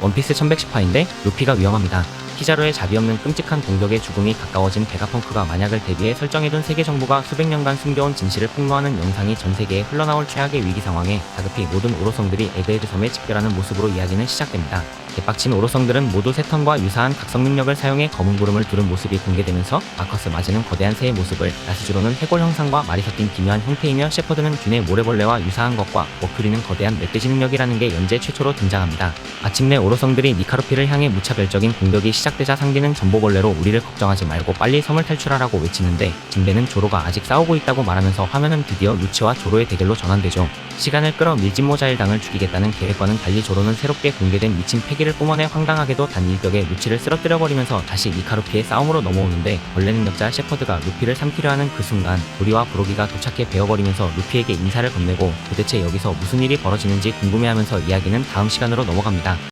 원피스 1110화인데 루피가 위험합니다. 키자루의 자비 없는 끔찍한 공격에 죽음이 가까워진 베가펑크가 만약을 대비해 설정해둔 세계 정부가 수백 년간 숨겨온 진실을 폭로하는 영상이 전 세계에 흘러나올 최악의 위기 상황에 다급히 모든 오로성들이 에그헤드 섬에 집결하는 모습으로 이야기는 시작됩니다. 개빡친 오로성들은 모두 세턴과 유사한 각성 능력을 사용해 검은 구름을 두른 모습이 공개되면서 마커스 마즈는 거대한 새의 모습을 라스주로는 해골 형상과 말이 섞인 기묘한 형태이며 셰퍼드는 균의 모래벌레와 유사한 것과 머큐리는 거대한 멧돼지 능력이라는 게 연재 최초로 등장합니다. 마침내 오로성들이 니카루피를 향해 무차별적인 공격이 시작되자 상기는 전보벌레로 우리를 걱정하지 말고 빨리 섬을 탈출하라고 외치는데 진베는 조로가 아직 싸우고 있다고 말하면서 화면은 드디어 루치와 조로의 대결로 전환되죠. 시간을 끌어 밀진모 자일당을 죽이겠다는 계획과는 달리 조로는 새롭게 공개된 미친 패기 를 뿜어내 황당하게도 단 일 격에 루치를 쓰러뜨려버리면서 다시 니카루피의 싸움으로 넘어오는데 원래 능력자 셰퍼드가 루피를 삼키려 하는 그 순간 우리와 브로기가 도착해 베어버리면서 루피에게 인사를 건네고 도대체 여기서 무슨 일이 벌어지는지 궁금해하면서 이야기는 다음 시간으로 넘어갑니다.